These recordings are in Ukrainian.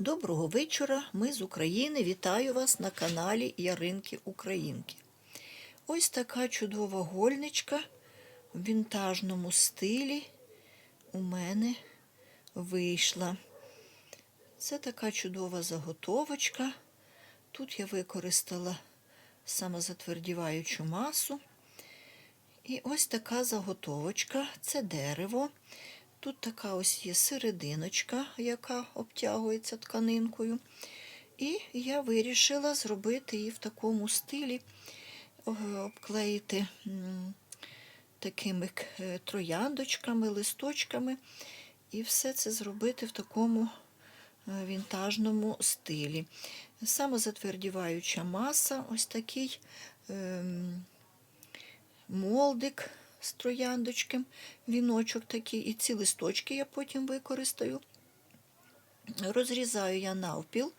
Доброго вечора, ми з України. Вітаю вас на каналі Яринки Українки. Ось така чудова гольничка в вінтажному стилі у мене вийшла. Це така чудова заготовочка. Тут я використала самозатвердіваючу масу. І ось така заготовочка це дерево. Тут така ось є серединочка, яка обтягується тканинкою. І я вирішила зробити її в такому стилі, е, обклеїти такими е, трояндочками, листочками. І все це зробити в такому е, вінтажному стилі. Самозатвердіваюча маса, ось такий ем, молдик з трояндочком, віночок такий, і ці листочки я потім використаю. Розрізаю я навпіл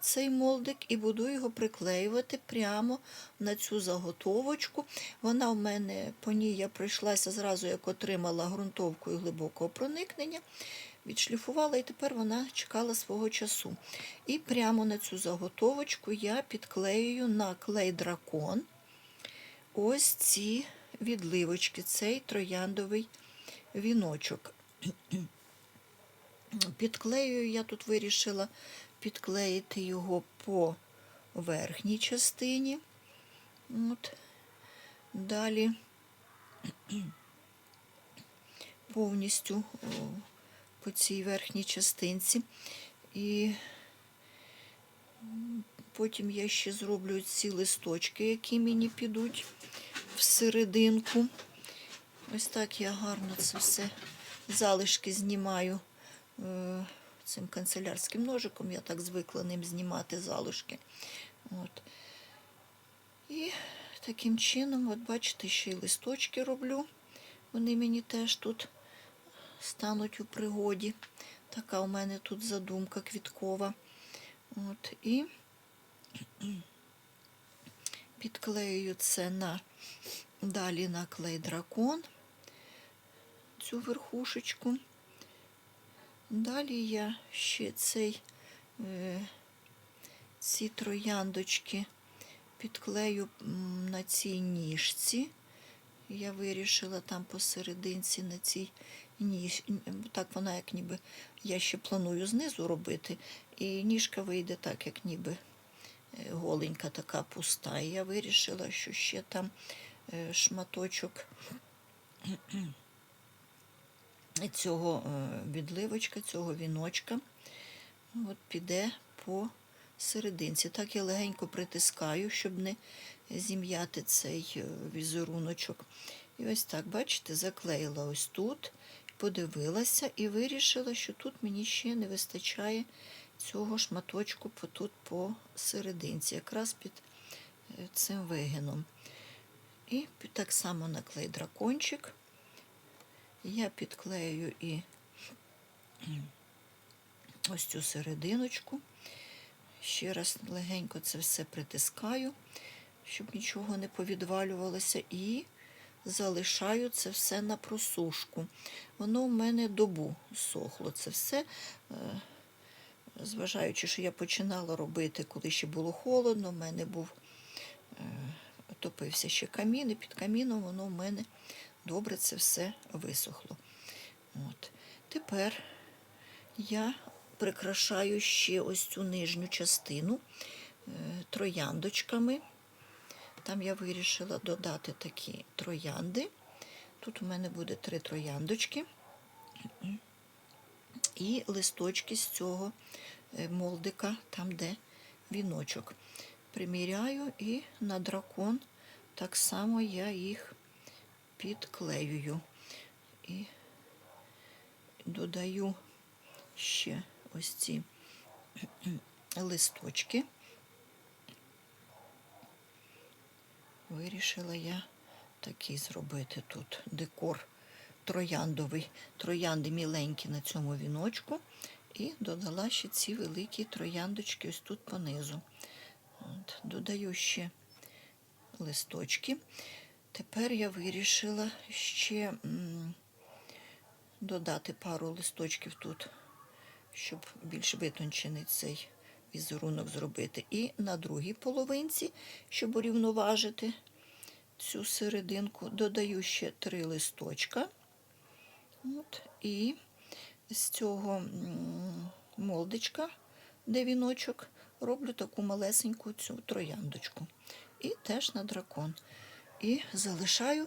цей молдик і буду його приклеювати прямо на цю заготовочку. Вона в мене по ній я пройшлася зразу, як отримала ґрунтовкою глибокого проникнення. Відшліфувала, і тепер вона чекала свого часу. І прямо на цю заготовочку я підклеюю на клей дракон ось ці відливочки, цей трояндовий віночок. Підклеюю, я тут вирішила підклеїти його по верхній частині. От. Далі повністю по цій верхній частинці. І потім я ще зроблю ці листочки, які мені підуть всерединку. Ось так я гарно це все залишки знімаю е, цим канцелярським ножиком. Я так звикла ним знімати залишки. От. І таким чином, от бачите, ще й листочки роблю. Вони мені теж тут стануть у пригоді. Така у мене тут задумка квіткова. От. І підклеюю це на далі на клей дракон, цю верхушечку. Далі я ще цей, е, ці трояндочки підклею на цій ніжці. Я вирішила там посерединці на цій ніж. Так вона як ніби я ще планую знизу робити. І ніжка вийде так, як ніби голенька така пуста. І я вирішила, що ще там е, шматочок цього е, відливочка, цього віночка от піде по серединці. Так я легенько притискаю, щоб не зім'яти цей е, візеруночок. І ось так, бачите, заклеїла ось тут, подивилася і вирішила, що тут мені ще не вистачає цього шматочку тут по серединці, якраз під е, цим вигином. І так само наклей дракончик. Я підклею і ось цю серединочку. Ще раз легенько це все притискаю, щоб нічого не повідвалювалося. І залишаю це все на просушку. Воно в мене добу сохло. Це все, е, зважаючи, що я починала робити, коли ще було холодно, в мене був е, топився ще камін, і під каміном воно в мене добре це все висохло. От. Тепер я прикрашаю ще ось цю нижню частину е, трояндочками. Там я вирішила додати такі троянди. Тут у мене буде три трояндочки і листочки з цього е, молдика, там, де віночок. Приміряю і на дракон так само я їх підклеюю. І додаю ще ось ці листочки. Вирішила я такий зробити тут декор трояндовий, троянди міленькі на цьому віночку. І додала ще ці великі трояндочки ось тут понизу. От, додаю ще листочки. Тепер я вирішила ще додати пару листочків тут, щоб більш витончений цей візерунок зробити. І на другій половинці, щоб урівноважити цю серединку, додаю ще три листочка. От, і з цього м, молдочка, де віночок, роблю таку малесеньку цю трояндочку. І теж на дракон. І залишаю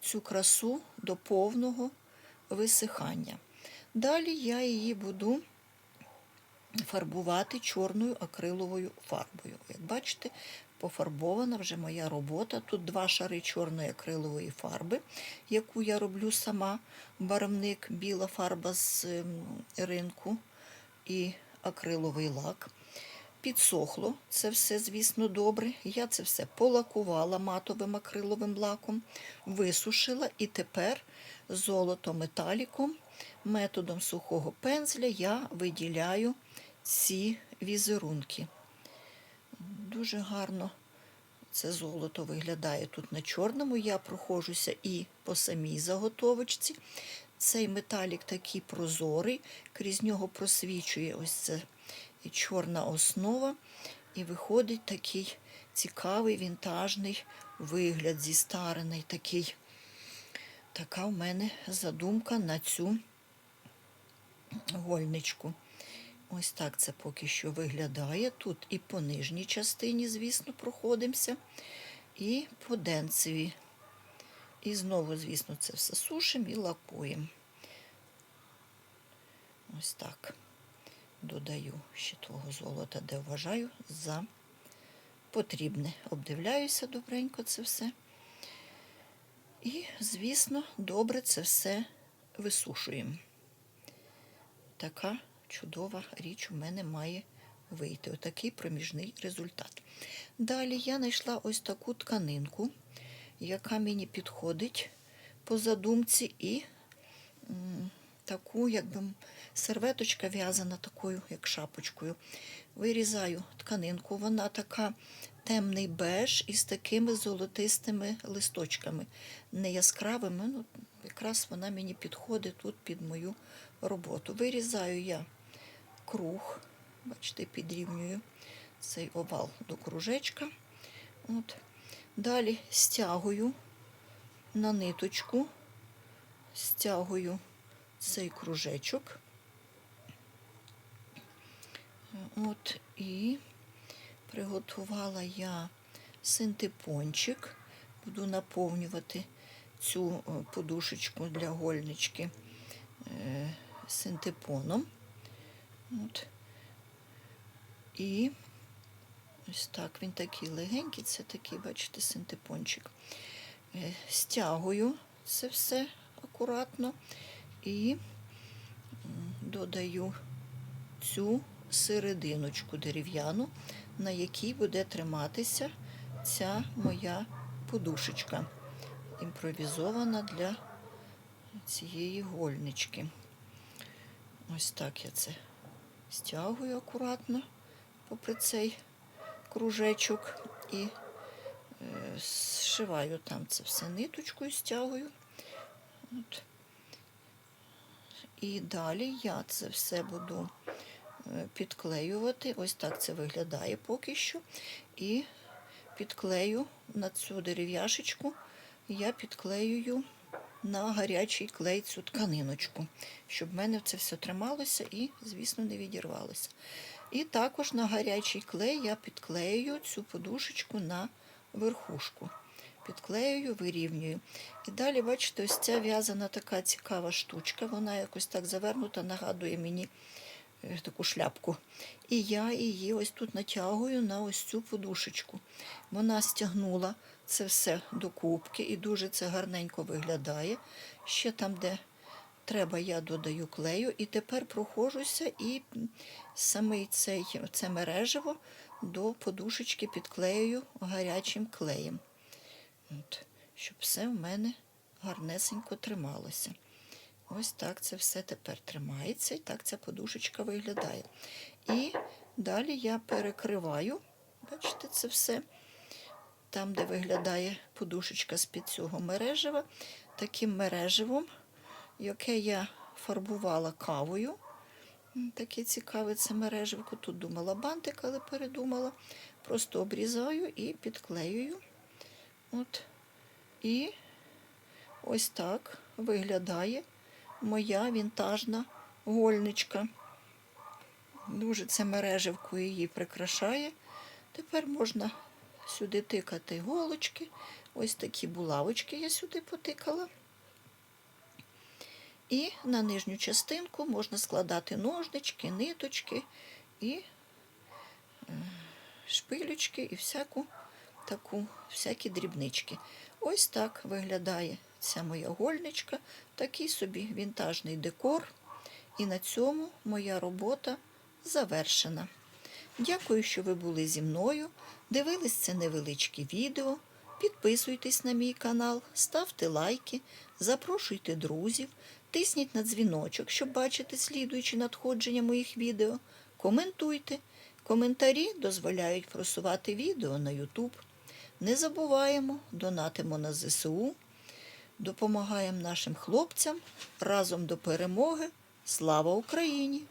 цю красу до повного висихання. Далі я її буду фарбувати чорною акриловою фарбою. Як бачите, пофарбована вже моя робота. Тут два шари чорної акрилової фарби, яку я роблю сама. Барвник, біла фарба з ем, ринку і акриловий лак. Підсохло це все, звісно, добре. Я це все полакувала матовим акриловим лаком, висушила і тепер золото-металіком, методом сухого пензля я виділяю ці візерунки. Дуже гарно це золото виглядає тут на чорному. Я проходжуся і по самій заготовочці. Цей металік такий прозорий, крізь нього просвічує ось це чорна основа, і виходить такий цікавий вінтажний вигляд, зістарений такий. Така в мене задумка на цю гольничку. Ось так це поки що виглядає. Тут і по нижній частині, звісно, проходимося, і по денцеві. І знову, звісно, це все сушимо і лакуємо. Ось так. Додаю ще того золота, де вважаю за потрібне. Обдивляюся добренько це все. І, звісно, добре це все висушуємо. Така чудова річ у мене має вийти. Отакий проміжний результат. Далі я знайшла ось таку тканинку, яка мені підходить по задумці, і м, таку, якби серветочка в'язана такою, як шапочкою. Вирізаю тканинку, вона така темний беж із такими золотистими листочками, не яскравими. Ну, якраз вона мені підходить тут під мою роботу. Вирізаю я круг, бачите, підрівнюю цей овал до кружечка. От. Далі стягую на ниточку, стягую цей кружечок. От і приготувала я синтепончик. Буду наповнювати цю е, подушечку для гольнички е, синтепоном. От. І ось так він такий легенький, це такий, бачите, синтепончик. Е, Стягую це все акуратно і додаю цю серединочку дерев'яну, на якій буде триматися ця моя подушечка, імпровізована для цієї гольнички. Ось так я це стягую акуратно попри цей кружечок і е, зшиваю там це все ниточкою, стягую. От. І далі я це все буду е, підклеювати. Ось так це виглядає поки що. І підклею на цю дерев'яшечку, я підклеюю на гарячий клей цю тканиночку, щоб в мене це все трималося і, звісно, не відірвалося. І також на гарячий клей я підклею цю подушечку на верхушку. Підклеюю, вирівнюю. І далі, бачите, ось ця в'язана така цікава штучка, вона якось так завернута, нагадує мені таку шляпку. І я її ось тут натягую на ось цю подушечку. Вона стягнула це все до кубки і дуже це гарненько виглядає. Ще там, де треба, я додаю клею. І тепер проходжуся і саме цей, це мережево до подушечки підклеюю гарячим клеєм. От, щоб все в мене гарнесенько трималося. Ось так це все тепер тримається, і так ця подушечка виглядає. І далі я перекриваю, бачите, це все там, де виглядає подушечка з-під цього мережева, таким мереживом, яке я фарбувала кавою. Таке цікаве це мереживко. Тут думала бантик, але передумала. Просто обрізаю і підклеюю. От. І ось так виглядає моя вінтажна гольничка. Дуже це мереживко її прикрашає. Тепер можна сюди тикати голочки. Ось такі булавочки я сюди потикала. І на нижню частинку можна складати ножнички, ниточки і е, шпилючки і всяку таку, всякі дрібнички. Ось так виглядає ця моя гольничка, такий собі вінтажний декор. І на цьому моя робота завершена. Дякую, що ви були зі мною. Дивились це невеличке відео. Підписуйтесь на мій канал, ставте лайки, запрошуйте друзів, тисніть на дзвіночок, щоб бачити слідуючі надходження моїх відео. Коментуйте. Коментарі дозволяють просувати відео на YouTube. Не забуваємо, донатимо на ЗСУ, допомагаємо нашим хлопцям разом до перемоги. Слава Україні!